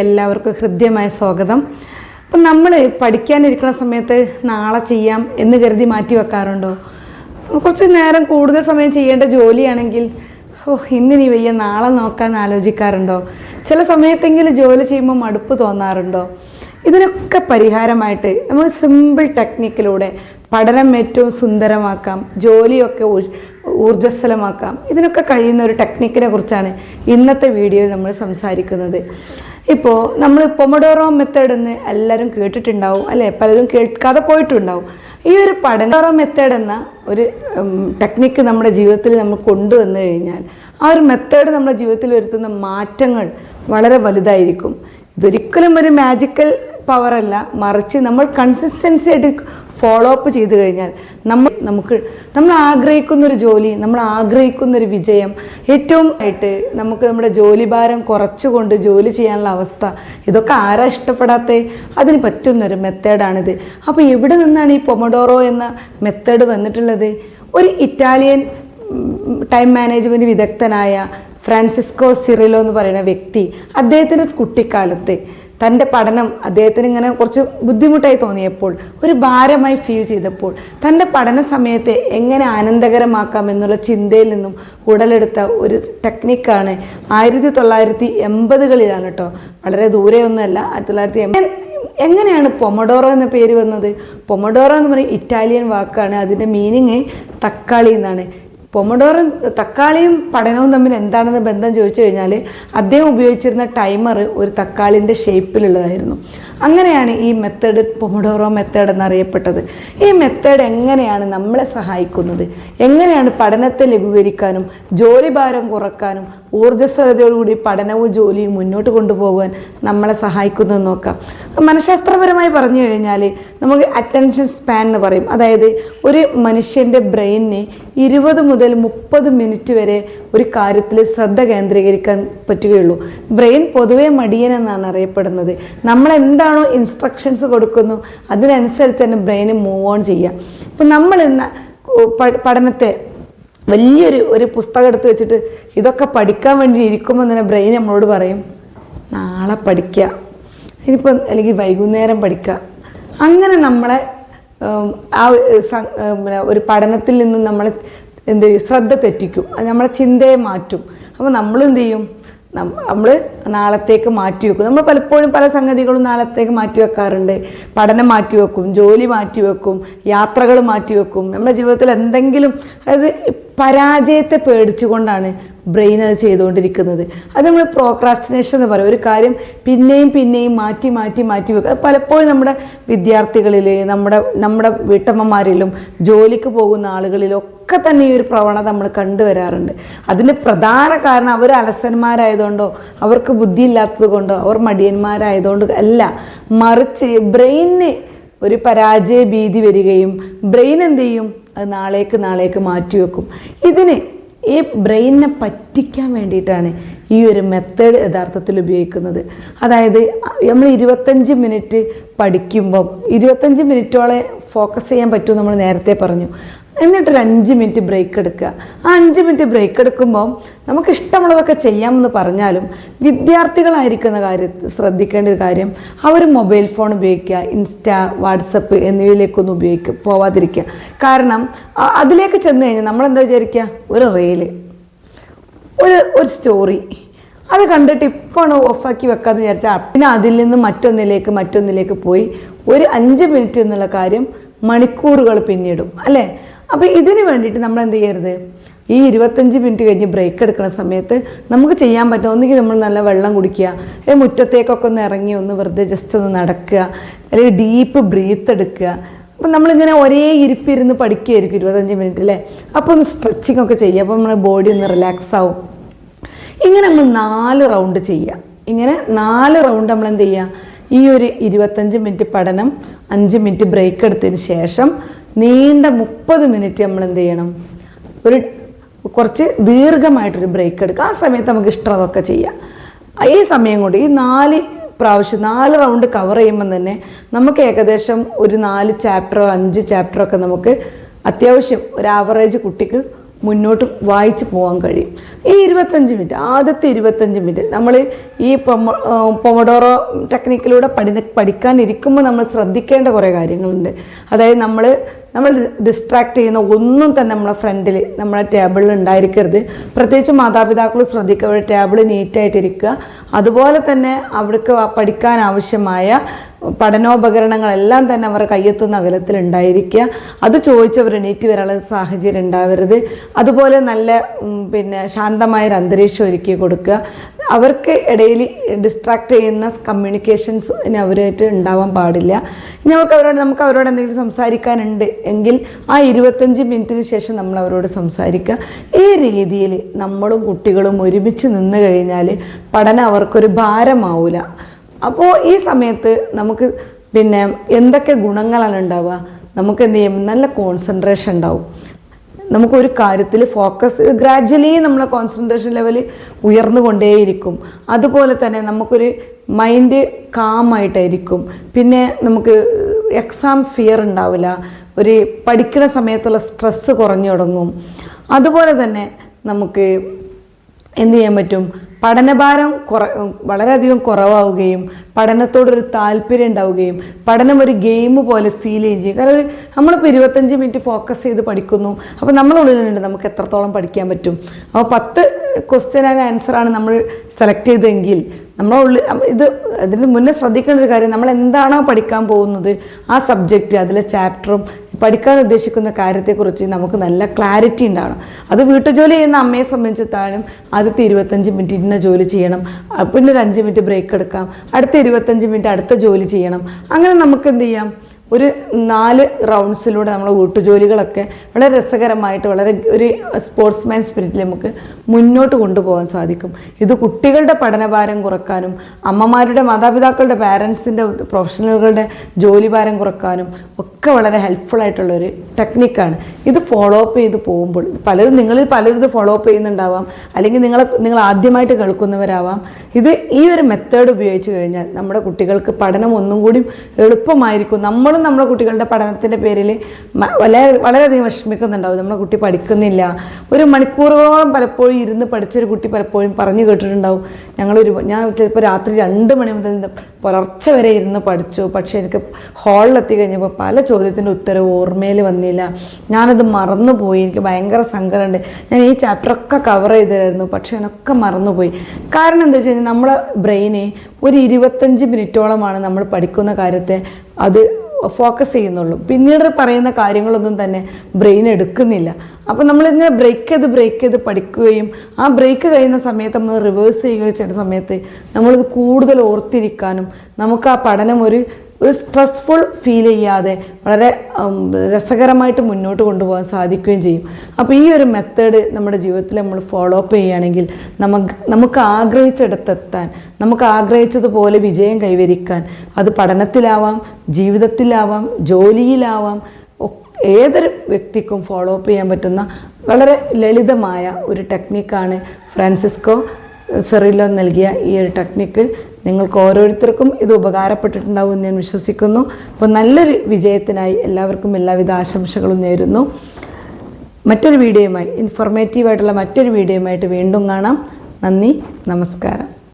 എല്ലാവർക്കും ഹൃദ്യമായ സ്വാഗതം. അപ്പം നമ്മൾ പഠിക്കാനിരിക്കുന്ന സമയത്ത് നാളെ ചെയ്യാം എന്ന് കരുതി മാറ്റി വെക്കാറുണ്ടോ? കുറച്ച് നേരം കൂടുതൽ സമയം ചെയ്യേണ്ട ജോലിയാണെങ്കിൽ ഓ ഇന്ന് നീ വയ്യ നാളെ നോക്കാൻ ആലോചിക്കാറുണ്ടോ? ചില സമയത്തെങ്കിലും ജോലി ചെയ്യുമ്പോൾ മടുപ്പ് തോന്നാറുണ്ടോ? ഇതിനൊക്കെ പരിഹാരമായിട്ട് നമ്മൾ സിമ്പിൾ ടെക്നിക്കിലൂടെ പഠനം ഏറ്റവും സുന്ദരമാക്കാം ജോലിയൊക്കെ ഊർജസ്വലമാക്കാം. ഇതിനൊക്കെ കഴിയുന്ന ഒരു ടെക്നിക്കിനെ കുറിച്ചാണ് ഇന്നത്തെ വീഡിയോയിൽ നമ്മൾ സംസാരിക്കുന്നത്. ഇപ്പോൾ നമ്മൾ പൊമഡോറോ മെത്തേഡ് എന്ന് എല്ലാവരും കേട്ടിട്ടുണ്ടാവും അല്ലേ? പലരും കേൾക്കാതെ പോയിട്ടുണ്ടാവും. ഈ ഒരു പഠനോറോ മെത്തേഡ് എന്ന ഒരു ടെക്നിക്ക് നമ്മുടെ ജീവിതത്തിൽ നമ്മൾ കൊണ്ടുവന്നു കഴിഞ്ഞാൽ ആ ഒരു മെത്തേഡ് നമ്മുടെ ജീവിതത്തിൽ വരുത്തുന്ന മാറ്റങ്ങൾ വളരെ വലുതായിരിക്കും. ഇതൊരിക്കലും ഒരു മാജിക്കൽ പവർ അല്ല മറിച്ച് നമ്മൾ കൺസിസ്റ്റൻസി ആയിട്ട് ഫോളോ അപ്പ് ചെയ്തു കഴിഞ്ഞാൽ നമ്മൾ നമുക്ക് നമ്മൾ ആഗ്രഹിക്കുന്ന ഒരു ജോലി നമ്മൾ ആഗ്രഹിക്കുന്ന ഒരു വിജയം ഏറ്റവും ആയിട്ട് നമുക്ക് നമ്മുടെ ജോലി ഭാരം കുറച്ചുകൊണ്ട് ജോലി ചെയ്യാനുള്ള അവസ്ഥ ഇതൊക്കെ ആരാ ഇഷ്ടപ്പെടാത്തേ? അതിന് പറ്റുന്നൊരു മെത്തേഡാണിത്. അപ്പോൾ എവിടെ നിന്നാണ് ഈ പൊമഡോറോ എന്ന മെത്തേഡ് വന്നിട്ടുള്ളത്? ഒരു ഇറ്റാലിയൻ ടൈം മാനേജ്മെന്റ് വിദഗ്ധനായ ഫ്രാൻസിസ്കോ സിറിലോ എന്ന് പറയുന്ന വ്യക്തി അദ്ദേഹത്തിന്റെ കുട്ടിക്കാലത്ത് തന്റെ പഠനം അദ്ദേഹത്തിന് ഇങ്ങനെ കുറച്ച് ബുദ്ധിമുട്ടായി തോന്നിയപ്പോൾ ഒരു ഭാരമായി ഫീൽ ചെയ്തപ്പോൾ തന്റെ പഠന സമയത്തെ എങ്ങനെ ആനന്ദകരമാക്കാം എന്നുള്ള ചിന്തയിൽ നിന്നും ഉടലെടുത്ത ഒരു ടെക്നിക്കാണ് ആയിരത്തി തൊള്ളായിരത്തി എൺപതുകളിലാണ് കേട്ടോ വളരെ ദൂരെയൊന്നുമല്ല ആയിരത്തി തൊള്ളായിരത്തി എങ്ങനെയാണ് പൊമഡോറോ എന്ന പേര് വന്നത്? പൊമഡോറോ എന്ന് പറയുന്ന ഇറ്റാലിയൻ വാക്കാണ് അതിന്റെ മീനിങ് തക്കാളി എന്നാണ്. പൊമഡോറോ തക്കാളിയും പഠനവും തമ്മിൽ എന്താണെന്ന് ബന്ധം ചോദിച്ചു കഴിഞ്ഞാൽ അദ്ദേഹം ഉപയോഗിച്ചിരുന്ന ടൈമർ ഒരു തക്കാളിന്റെ ഷേപ്പിലുള്ളതായിരുന്നു അങ്ങനെയാണ് ഈ മെത്തേഡ് പൊമഡോറോ മെത്തേഡ് എന്നറിയപ്പെട്ടത്. ഈ മെത്തേഡ് എങ്ങനെയാണ് നമ്മളെ സഹായിക്കുന്നത്? എങ്ങനെയാണ് പഠനത്തെ ലഘൂകരിക്കാനും ജോലിഭാരം കുറക്കാനും ഊർജസ്വലതയോടുകൂടി പഠനവും ജോലിയും മുന്നോട്ട് കൊണ്ടുപോകാൻ നമ്മളെ സഹായിക്കുന്നത് നോക്കാം. മനഃശാസ്ത്രപരമായി പറഞ്ഞു കഴിഞ്ഞാൽ നമുക്ക് അറ്റൻഷൻ സ്പാൻ എന്ന് പറയും. അതായത് ഒരു മനുഷ്യന്റെ ബ്രെയിനിന് ഇരുപത് മുതൽ മുപ്പത് മിനിറ്റ് വരെ ഒരു കാര്യത്തിൽ ശ്രദ്ധ കേന്ദ്രീകരിക്കാൻ പറ്റുകയുള്ളൂ. ബ്രെയിൻ പൊതുവേ മടിയൻ എന്നാണ് അറിയപ്പെടുന്നത്. നമ്മൾ എന്താണോ ഇൻസ്ട്രക്ഷൻസ് കൊടുക്കുന്നു അതിനനുസരിച്ച് തന്നെ ബ്രെയിൻ മൂവ് ഓൺ ചെയ്യുക. ഇപ്പം നമ്മൾ ഇന്ന് പഠനത്തെ വലിയൊരു ഒരു പുസ്തകം എടുത്ത് വെച്ചിട്ട് ഇതൊക്കെ പഠിക്കാൻ വേണ്ടി ഇരിക്കുമ്പോൾ തന്നെ ബ്രെയിൻ നമ്മളോട് പറയും നാളെ പഠിക്കുക ഇനിയിപ്പം അല്ലെങ്കിൽ വൈകുന്നേരം പഠിക്കുക അങ്ങനെ നമ്മളെ ആ ഒരു പഠനത്തിൽ നിന്ന് നമ്മളെ എന്ത് ശ്രദ്ധ തെറ്റിക്കും. അത് നമ്മളെ ചിന്തയെ മാറ്റും. അപ്പോൾ നമ്മളെന്ത് ചെയ്യും? നമ്മൾ നാളത്തേക്ക് മാറ്റി വെക്കും. നമ്മൾ പലപ്പോഴും പല സംഗതികളും നാളത്തേക്ക് മാറ്റി വെക്കാറുണ്ട്. പഠനം മാറ്റി വെക്കും ജോലി മാറ്റി വെക്കും യാത്രകൾ മാറ്റി വെക്കും. നമ്മുടെ ജീവിതത്തിൽ എന്തെങ്കിലും അതായത് പരാജയത്തെ പേടിച്ചുകൊണ്ടാണ് ബ്രെയിൻ അത് ചെയ്തുകൊണ്ടിരിക്കുന്നത്. അത് നമ്മൾ പ്രോക്രാസ്റ്റിനേഷൻ എന്ന് പറയും. ഒരു കാര്യം പിന്നെയും പിന്നെയും മാറ്റി മാറ്റി മാറ്റി വെക്കുക പലപ്പോഴും നമ്മുടെ വിദ്യാർത്ഥികളിൽ നമ്മുടെ നമ്മുടെ വീട്ടമ്മമാരിലും ജോലിക്ക് പോകുന്ന ആളുകളിലും ഒക്കെ തന്നെ ഈ ഒരു പ്രവണത നമ്മൾ കണ്ടുവരാറുണ്ട്. അതിന് പ്രധാന കാരണം അവർ അലസന്മാരായതുകൊണ്ടോ അവർക്ക് ബുദ്ധിയില്ലാത്തത് കൊണ്ടോ അവർ മടിയന്മാരായതുകൊണ്ട് അല്ല. മറിച്ച് ബ്രെയിനിന് ഒരു പരാജയ ഭീതി വരികയും ബ്രെയിൻ എന്ത് ചെയ്യും? അത് നാളേക്ക് നാളേക്ക് മാറ്റിവെക്കും ഇതിന് ഈ ബ്രെയിനിനെ പറ്റിക്കാൻ വേണ്ടിയിട്ടാണ് ഈ ഒരു മെത്തേഡ് യഥാർത്ഥത്തിൽ ഉപയോഗിക്കുന്നത്. അതായത് നമ്മൾ ഇരുപത്തഞ്ച് മിനിറ്റ് പഠിക്കുമ്പം ഇരുപത്തഞ്ച് മിനിറ്റോളെ ഫോക്കസ് ചെയ്യാൻ പറ്റും നമ്മൾ നേരത്തെ പറഞ്ഞു. എന്നിട്ടൊരു അഞ്ച് മിനിറ്റ് ബ്രേക്ക് എടുക്കുക. ആ അഞ്ച് മിനിറ്റ് ബ്രേക്ക് എടുക്കുമ്പോൾ നമുക്ക് ഇഷ്ടമുള്ളതൊക്കെ ചെയ്യാമെന്ന് പറഞ്ഞാലും വിദ്യാർത്ഥികളായിരിക്കുന്ന കാര്യത്തിൽ ശ്രദ്ധിക്കേണ്ട ഒരു കാര്യം അവർ മൊബൈൽ ഫോൺ ഉപയോഗിക്കുക ഇൻസ്റ്റ വാട്സപ്പ് എന്നിവയിലേക്കൊന്നും ഉപയോഗിക്കുക പോവാതിരിക്കുക. കാരണം അതിലേക്ക് ചെന്ന് കഴിഞ്ഞാൽ നമ്മളെന്താ വിചാരിക്കുക? ഒരു റീൽ ഒരു ഒരു സ്റ്റോറി അത് കണ്ടിട്ട് ഇപ്പോഴാണ് ഓഫാക്കി വെക്കാന്ന് വിചാരിച്ചാൽ പിന്നെ അതിൽ നിന്ന് മറ്റൊന്നിലേക്ക് മറ്റൊന്നിലേക്ക് പോയി ഒരു അഞ്ച് മിനിറ്റ് എന്നുള്ള കാര്യം മണിക്കൂറുകൾ പിന്നിടും അല്ലേ? അപ്പോൾ ഇതിന് വേണ്ടിയിട്ട് നമ്മൾ എന്ത് ചെയ്യരുത്? ഈ ഇരുപത്തഞ്ച് മിനിറ്റ് കഴിഞ്ഞ് ബ്രേക്ക് എടുക്കുന്ന സമയത്ത് നമുക്ക് ചെയ്യാൻ പറ്റും ഒന്നുകിൽ നമ്മൾ നല്ല വെള്ളം കുടിക്കുക അല്ലെങ്കിൽ മുറ്റത്തേക്കൊക്കെ ഒന്ന് ഇറങ്ങി ഒന്ന് വെറുതെ ജസ്റ്റ് ഒന്ന് നടക്കുക അല്ലെങ്കിൽ ഡീപ്പ് ബ്രീത്ത് എടുക്കുക. അപ്പം നമ്മളിങ്ങനെ ഒരേ ഇരിപ്പിരുന്ന് പഠിക്കുകയായിരിക്കും ഇരുപത്തഞ്ച് മിനിറ്റ് അല്ലേ അപ്പോൾ ഒന്ന് സ്ട്രെച്ചിങ് ഒക്കെ ചെയ്യുക. അപ്പോൾ നമ്മുടെ ബോഡി ഒന്ന് റിലാക്സ് ആവും. ഇങ്ങനെ നമ്മൾ നാല് റൗണ്ട് ചെയ്യുക. ഇങ്ങനെ നാല് റൗണ്ട് നമ്മൾ എന്ത് ചെയ്യുക? ഈ ഒരു ഇരുപത്തഞ്ച് മിനിറ്റ് പഠനം അഞ്ച് മിനിറ്റ് ബ്രേക്ക് എടുത്തതിന് ശേഷം നീണ്ട മുപ്പത് മിനിറ്റ് നമ്മൾ എന്ത് ചെയ്യണം? ഒരു കുറച്ച് ദീർഘമായിട്ടൊരു ബ്രേക്ക് എടുക്കുക. ആ സമയത്ത് നമുക്ക് ഇഷ്ടമുള്ളതൊക്കെ ചെയ്യാം. ഈ സമയം കൊണ്ട് ഈ നാല് പ്രാവശ്യം നാല് റൗണ്ട് കവർ ചെയ്യുമ്പം തന്നെ നമുക്ക് ഏകദേശം ഒരു നാല് ചാപ്റ്ററോ അഞ്ച് ചാപ്റ്ററോ ഒക്കെ നമുക്ക് അത്യാവശ്യം ഒരു ആവറേജ് കുട്ടിക്ക് മുന്നോട്ട് വായിച്ചു പോകാൻ കഴിയും. ഈ ഇരുപത്തഞ്ച് മിനിറ്റ് ആദ്യത്തെ ഇരുപത്തഞ്ച് മിനിറ്റ് നമ്മൾ ഈ പൊമ പൊമഡോറോ ടെക്നിക്കിലൂടെ പഠി പഠിക്കാനിരിക്കുമ്പോൾ നമ്മൾ ശ്രദ്ധിക്കേണ്ട കുറേ കാര്യങ്ങളുണ്ട്. അതായത് നമ്മൾ നമ്മൾ ഡിസ്ട്രാക്ട് ചെയ്യുന്ന ഒന്നും തന്നെ നമ്മളെ ഫ്രണ്ടിൽ നമ്മളെ ടേബിളിൽ ഉണ്ടായിരിക്കരുത്. പ്രത്യേകിച്ച് മാതാപിതാക്കൾ ശ്രദ്ധിക്കുക അവരുടെ ടേബിൾ നീറ്റായിട്ടിരിക്കുക അതുപോലെ തന്നെ അവർക്ക് പഠിക്കാൻ ആവശ്യമായ പഠനോപകരണങ്ങളെല്ലാം തന്നെ അവരുടെ കയ്യെത്തുന്ന അകലത്തിൽ ഉണ്ടായിരിക്കുക. അത് ചോദിച്ചവർ എണീറ്റ് വരാനുള്ള സാഹചര്യം ഉണ്ടാവരുത്. അതുപോലെ നല്ല പിന്നെ ശാന്തമായൊരു അന്തരീക്ഷം ഒരുക്കി കൊടുക്കുക. അവർക്ക് ഇടയിൽ ഡിസ്ട്രാക്ട് ചെയ്യുന്ന കമ്മ്യൂണിക്കേഷൻസ് ഇനി അവരായിട്ട് ഉണ്ടാവാൻ പാടില്ല. ഇനി നമുക്ക് അവരോട് നമുക്ക് അവരോട് എന്തെങ്കിലും സംസാരിക്കാനുണ്ട് എങ്കിൽ ആ ഇരുപത്തഞ്ച് മിനിറ്റിന് ശേഷം നമ്മൾ അവരോട് സംസാരിക്കുക. ഈ രീതിയിൽ നമ്മളും കുട്ടികളും ഒരുമിച്ച് നിന്ന് കഴിഞ്ഞാൽ പഠനം അവർക്കൊരു ഭാരമാവില്ല അപ്പോൾ ഈ സമയത്ത് നമുക്ക് പിന്നെ എന്തൊക്കെ ഗുണങ്ങളാണ് ഉണ്ടാവുക? നമുക്ക് എന്ത് ചെയ്യും? നല്ല കോൺസെൻട്രേഷൻ ഉണ്ടാവും. നമുക്കൊരു കാര്യത്തിൽ ഫോക്കസ് ഗ്രാജ്വലി നമ്മളെ കോൺസെൻട്രേഷൻ ലെവൽ ഉയർന്നുകൊണ്ടേയിരിക്കും. അതുപോലെ തന്നെ നമുക്കൊരു മൈൻഡ് കാമായിട്ടായിരിക്കും പിന്നെ നമുക്ക് എക്സാം ഫിയർ ഉണ്ടാവില്ല. ഒരു പഠിക്കുന്ന സമയത്തുള്ള സ്ട്രെസ്സ് കുറഞ്ഞു തുടങ്ങും അതുപോലെ തന്നെ നമുക്ക് എന്ത് ചെയ്യാൻ പറ്റും? പഠനഭാരം കുറ വളരെയധികം കുറവാവുകയും പഠനത്തോടൊരു താല്പര്യം ഉണ്ടാവുകയും പഠനം ഒരു ഗെയിം പോലെ ഫീൽ ചെയ്യുകയും ചെയ്യും. കാരണം ഒരു നമ്മളിപ്പോൾ ഇരുപത്തഞ്ച് മിനിറ്റ് ഫോക്കസ് ചെയ്ത് പഠിക്കുന്നു. അപ്പോൾ നമ്മളുള്ളിലുണ്ട് നമുക്ക് എത്രത്തോളം പഠിക്കാൻ പറ്റും. അപ്പോൾ പത്ത് ക്വസ്റ്റ്യൻ ആൻഡ് ആൻസറാണ് നമ്മൾ സെലക്ട് ചെയ്തതെങ്കിൽ നമ്മളെ ഉള്ളിൽ ഇത് ഇതിന് മുന്നേ ശ്രദ്ധിക്കേണ്ട ഒരു കാര്യം നമ്മൾ എന്താണോ പഠിക്കാൻ പോകുന്നത് ആ സബ്ജക്റ്റ് അതിലെ ചാപ്റ്ററും പഠിക്കാൻ ഉദ്ദേശിക്കുന്ന കാര്യത്തെക്കുറിച്ച് നമുക്ക് നല്ല ക്ലാരിറ്റി ഉണ്ടാവണം. അത് വീട്ടുജോലി ചെയ്യുന്ന അമ്മയെ സംബന്ധിച്ചിടത്താലും ആദ്യത്തെ ഇരുപത്തഞ്ച് മിനിറ്റ് ഇന്ന ജോലി ചെയ്യണം. പിന്നെ ഒരു അഞ്ച് മിനിറ്റ് ബ്രേക്ക് എടുക്കാം. അടുത്ത ഇരുപത്തഞ്ച് മിനിറ്റ് അടുത്ത ജോലി ചെയ്യണം. അങ്ങനെ നമുക്ക് എന്ത് ചെയ്യാം? ഒരു നാല് റൗണ്ട്സിലൂടെ നമ്മൾ വീട്ടുജോലികളൊക്കെ വളരെ രസകരമായിട്ട് വളരെ ഒരു സ്പോർട്സ്മാൻ സ്പിരിറ്റിൽ നമുക്ക് മുന്നോട്ട് കൊണ്ടുപോകാൻ സാധിക്കും. ഇത് കുട്ടികളുടെ പഠനഭാരം കുറക്കാനും അമ്മമാരുടെ മാതാപിതാക്കളുടെ പാരൻസിന്റെ പ്രൊഫഷണലുകളുടെ ജോലി ഭാരം കുറക്കാനും ഒക്കെ വളരെ ഹെൽപ്ഫുൾ ആയിട്ടുള്ള ഒരു ടെക്നിക്കാണ് ഇത് ഫോളോ അപ്പ് ചെയ്ത് പോകുമ്പോൾ പലരും നിങ്ങളിൽ പലരും ഇത് ഫോളോ അപ്പ് ചെയ്യുന്നുണ്ടാവാം. അല്ലെങ്കിൽ നിങ്ങൾ നിങ്ങൾ ആദ്യമായിട്ട് കേൾക്കുന്നവരാവാം. ഇത് ഈ ഒരു മെത്തേഡ് ഉപയോഗിച്ച് കഴിഞ്ഞാൽ നമ്മുടെ കുട്ടികൾക്ക് പഠനം ഒന്നും കൂടി എളുപ്പമായിരിക്കും. നമ്മളും നമ്മുടെ കുട്ടികളുടെ പഠനത്തിന്റെ പേരിൽ വളരെ വളരെയധികം വിഷമിക്കുന്നുണ്ടാവും. നമ്മുടെ കുട്ടി പഠിക്കുന്നില്ല. ഒരു മണിക്കൂറുകളോളം പലപ്പോഴും ഇരുന്ന് പഠിച്ചൊരു കുട്ടി പലപ്പോഴും പറഞ്ഞു കേട്ടിട്ടുണ്ടാവും. ഞങ്ങളൊരു ഞാൻ ചിലപ്പോൾ രാത്രി രണ്ട് മണി മുതൽ പുലർച്ചെ വരെ ഇരുന്ന് പഠിച്ചു. പക്ഷേ എനിക്ക് ഹാളിലെത്തി കഴിഞ്ഞപ്പോൾ പല ചോദ്യത്തിന്റെ ഉത്തരവ് ഓർമ്മയിൽ വന്നില്ല. ഞാനത് മറന്നുപോയി. എനിക്ക് ഭയങ്കര സങ്കടമുണ്ട്. ഞാൻ ഈ ചാപ്റ്ററൊക്കെ കവർ ചെയ്തായിരുന്നു പക്ഷേ എന്നൊക്കെ മറന്നുപോയി. കാരണം എന്താ വെച്ച് കഴിഞ്ഞാൽ നമ്മളെ ബ്രെയിന് ഒരു ഇരുപത്തഞ്ച് മിനിറ്റോളമാണ് നമ്മൾ പഠിക്കുന്ന കാര്യത്തെ അത് ഫോക്കസ് ചെയ്യുന്നുള്ളൂ. പിന്നീട് പറയുന്ന കാര്യങ്ങളൊന്നും തന്നെ ബ്രെയിൻ എടുക്കുന്നില്ല. അപ്പോൾ നമ്മളിങ്ങനെ ബ്രേക്ക് ചെയ്ത് ബ്രേക്ക് ചെയ്ത് പഠിക്കുകയും ആ ബ്രേക്ക് കഴിയുന്ന സമയത്ത് നമ്മൾ റിവേഴ്സ് ചെയ്യുകയും ചെയ്യുന്ന സമയത്ത് നമ്മളിത് കൂടുതൽ ഓർത്തിരിക്കാനും നമുക്ക് ആ പഠനം ഒരു ഒരു സ്ട്രെസ്ഫുൾ ഫീൽ ചെയ്യാതെ വളരെ രസകരമായിട്ട് മുന്നോട്ട് കൊണ്ടുപോകാൻ സാധിക്കുകയും ചെയ്യും. അപ്പോൾ ഈ ഒരു മെത്തേഡ് നമ്മുടെ ജീവിതത്തിൽ നമ്മൾ ഫോളോ അപ്പ് ചെയ്യുകയാണെങ്കിൽ നമുക്ക് നമുക്ക് ആഗ്രഹിച്ചിടത്തെത്താൻ നമുക്ക് ആഗ്രഹിച്ചതുപോലെ വിജയം കൈവരിക്കാൻ അത് പഠനത്തിലാവാം ജീവിതത്തിലാവാം ജോലിയിലാവാം ഏതൊരു വ്യക്തിക്കും ഫോളോ അപ്പ് ചെയ്യാൻ പറ്റുന്ന വളരെ ലളിതമായ ഒരു ടെക്നിക്കാണ് ഫ്രാൻസിസ്കോ സെറിലോ നൽകിയ ഈ ഒരു ടെക്നിക്ക് നിങ്ങൾക്ക് ഓരോരുത്തർക്കും ഇത് ഉപകാരപ്പെട്ടിട്ടുണ്ടാവും എന്ന് ഞാൻ വിശ്വസിക്കുന്നു. അപ്പോൾ നല്ലൊരു വിജയത്തിനായി എല്ലാവർക്കും എല്ലാവിധ ആശംസകളും നേരുന്നു. മറ്റൊരു വീഡിയോയുമായി ഇൻഫോർമേറ്റീവായിട്ടുള്ള മറ്റൊരു വീഡിയോയുമായിട്ട് വീണ്ടും കാണാം. നന്ദി നമസ്കാരം.